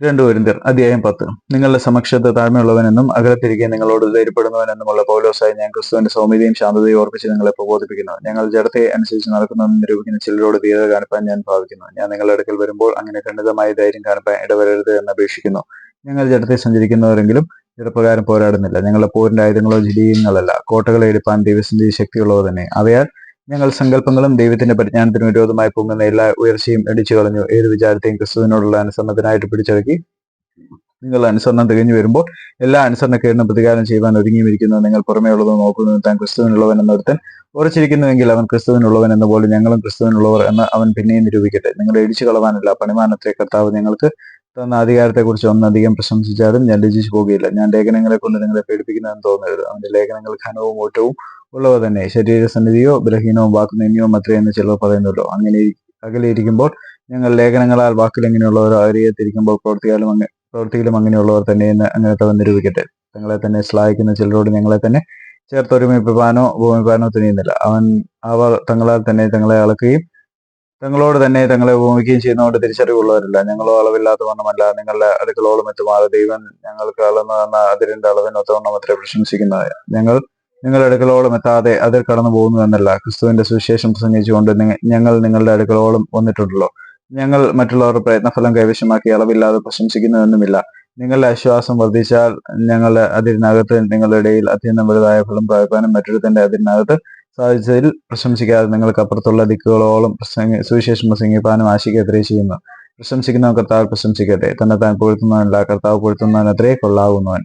രണ്ടു കൊരിന്ത്യർ അധ്യായം പത്ത്. നിങ്ങളുടെ സമക്ഷത്ത് താഴ്മയുള്ളവനെന്നും അകലത്തിരിക്കെ നിങ്ങളോട് ധൈര്യപ്പെടുന്നവനെന്നുമുള്ള പൗലോസായി ഞാൻ ക്രിസ്തുവിന്റെ സൗമ്യതയും ശാന്തതയും ഓർപ്പിച്ച് നിങ്ങളെ പ്രബോധിപ്പിക്കുന്നു. ഞങ്ങൾ ജഡത്തെ അനുസരിച്ച് നടക്കുന്നതെന്ന് നിരൂപിക്കുന്ന ചിലരോട് ധീരത കാണിപ്പാൻ ഞാൻ ഭാവിക്കുന്നു. ഞാൻ നിങ്ങളുടെ അടുക്കൽ വരുമ്പോൾ അങ്ങനെ ഖണ്ഡിതമായ ധൈര്യം കാണിപ്പാൻ ഇടവരരുത് എന്ന് അപേക്ഷിക്കുന്നു. ഞങ്ങൾ ജഡത്തെ സഞ്ചരിക്കുന്നവരെങ്കിലും ജഡപ്രകാരം പോരാടുന്നില്ല. ഞങ്ങളുടെ പോരിന്റെ ആയുധങ്ങളോ ജിലീയങ്ങളല്ല കോട്ടകളെ എടുപ്പാൻ ദൈവസിന്റെ ശക്തിയുള്ളവ തന്നെ. അവയാൽ ഞങ്ങൾ സങ്കല്പങ്ങളും ദൈവത്തിന്റെ പരിജ്ഞാനത്തിനും വിരോധമായി പൊങ്ങുന്ന എല്ലാ ഉയർച്ചയും ഇടിച്ചു കളഞ്ഞു. ഏത് വിചാരത്തെയും ക്രിസ്തുവിനോടുള്ള അനുസരണത്തിനായിട്ട് പിടിച്ചടക്കി നിങ്ങൾ അനുസരണം തികഞ്ഞു വരുമ്പോൾ എല്ലാ അനുസരണക്കേടിനും പ്രതികാരം ചെയ്യുവാൻ ഒരുങ്ങിയിരിക്കുന്നു നിങ്ങൾ പുറമേ ഉള്ളത് നോക്കുന്നു താൻ ക്രിസ്തുവിനുള്ളവൻ എന്നൊരുത്തൻ ഉറച്ചിരിക്കുന്നുവെങ്കിൽ അവൻ ക്രിസ്തുവിനുള്ളവൻ എന്ന പോലെ ഞങ്ങളും ക്രിസ്തുവിനുള്ളവർ എന്ന് അവൻ പിന്നെയും നിരൂപിക്കട്ടെ. നിങ്ങളെ ഇടിച്ചു കളവാനല്ല പണിമാനത്തെ കർത്താവ് ഞങ്ങൾക്ക് തന്ന അധികാരത്തെക്കുറിച്ച് ഒന്നധികം പ്രശംസിച്ചാലും ഞാൻ ലജിച്ചു പോകുകയില്ല. ഞാൻ ലേഖനങ്ങളെ കൊണ്ട് നിങ്ങളെ പേടിപ്പിക്കുന്നതെന്ന് തോന്നരുത്. അവന്റെ ലേഖനങ്ങൾ ഘനവും ഓട്ടവും ഉള്ളവ തന്നെ. ശരീര ശരീരസന്നിധിയോ ബലഹീനവും വാക്കുനിന്യോ മാത്രമേ എന്ന് ചിലർ പറയുന്നുള്ളൂ. അങ്ങനെ അകലെയിരിക്കുമ്പോൾ അകലെ ഞങ്ങൾ ലേഖനങ്ങളാൽ വാക്കിൽ എങ്ങനെയുള്ളവരോ അറിയത്തിരിക്കുമ്പോൾ പ്രവർത്തിയാലും അങ്ങനെ പ്രവൃത്തിയിലും അങ്ങനെയുള്ളവർ തന്നെ എന്ന് അങ്ങനത്തെ നിരൂപിക്കട്ടെ. തങ്ങളെ തന്നെ ശ്ലാഘിക്കുന്ന ചിലരോട് ഞങ്ങളെ തന്നെ ചേർത്തൊരുമിപ്പാനോ ഭൂമിപ്പാനോ തുനിയുന്നില്ല. അവൻ അവർ തങ്ങളാൽ തന്നെ തങ്ങളെ അളക്കുകയും തങ്ങളോട് തന്നെ തങ്ങളെ ഉപമിക്കുകയും ചെയ്യുന്നതുകൊണ്ട് തിരിച്ചറിവുള്ളവരല്ല. ഞങ്ങളോ അളവില്ലാത്ത വണ്ണമല്ല നിങ്ങളുടെ അടുക്കളോളം എത്തുമാറ ദൈവം ഞങ്ങൾക്ക് അളന്നു തന്ന അതിരിന്റെ അളവിനൊത്തവണ്ണം അത്ര പ്രശംസിക്കുന്നത് ഞങ്ങൾ നിങ്ങളുടെ അടുക്കളോളം എത്താതെ അതിൽ കടന്നു പോകുന്നു എന്നല്ല. ക്രിസ്തുവിന്റെ സുവിശേഷം പ്രസംഗിച്ചുകൊണ്ട് ഞങ്ങൾ നിങ്ങളുടെ അടുക്കളോളം വന്നിട്ടുണ്ടല്ലോ. ഞങ്ങൾ മറ്റുള്ളവരുടെ പ്രയത്നഫലം കൈവശമാക്കി അളവില്ലാതെ പ്രശംസിക്കുന്നതൊന്നുമില്ല. നിങ്ങളുടെ അശ്വാസം വർദ്ധിച്ചാൽ ഞങ്ങളുടെ അതിരിനകത്ത് നിങ്ങളുടെ ഇടയിൽ അത്യന്തം വലുതായ ഫലം പ്രാപിപ്പാനും മറ്റൊരുത്തന്റെ അതിരിനകത്ത് സാധിച്ചതിൽ പ്രശംസിക്കാതെ നിങ്ങൾക്ക് അപ്പുറത്തുള്ള ദിക്കുകളോളം പ്രസംഗി സുവിശേഷം പ്രസംഗിപ്പാനും ആശിക്കത്രേ ചെയ്യുന്നു പ്രശംസിക്കുന്നവൻ കർത്താവ് പ്രശംസിക്കട്ടെ. തന്നെ താൻ പൊഴുത്തുന്നവനല്ല കർത്താവ് പൊഴുത്തുന്നവൻ അത്രേ കൊള്ളാവുന്നവൻ.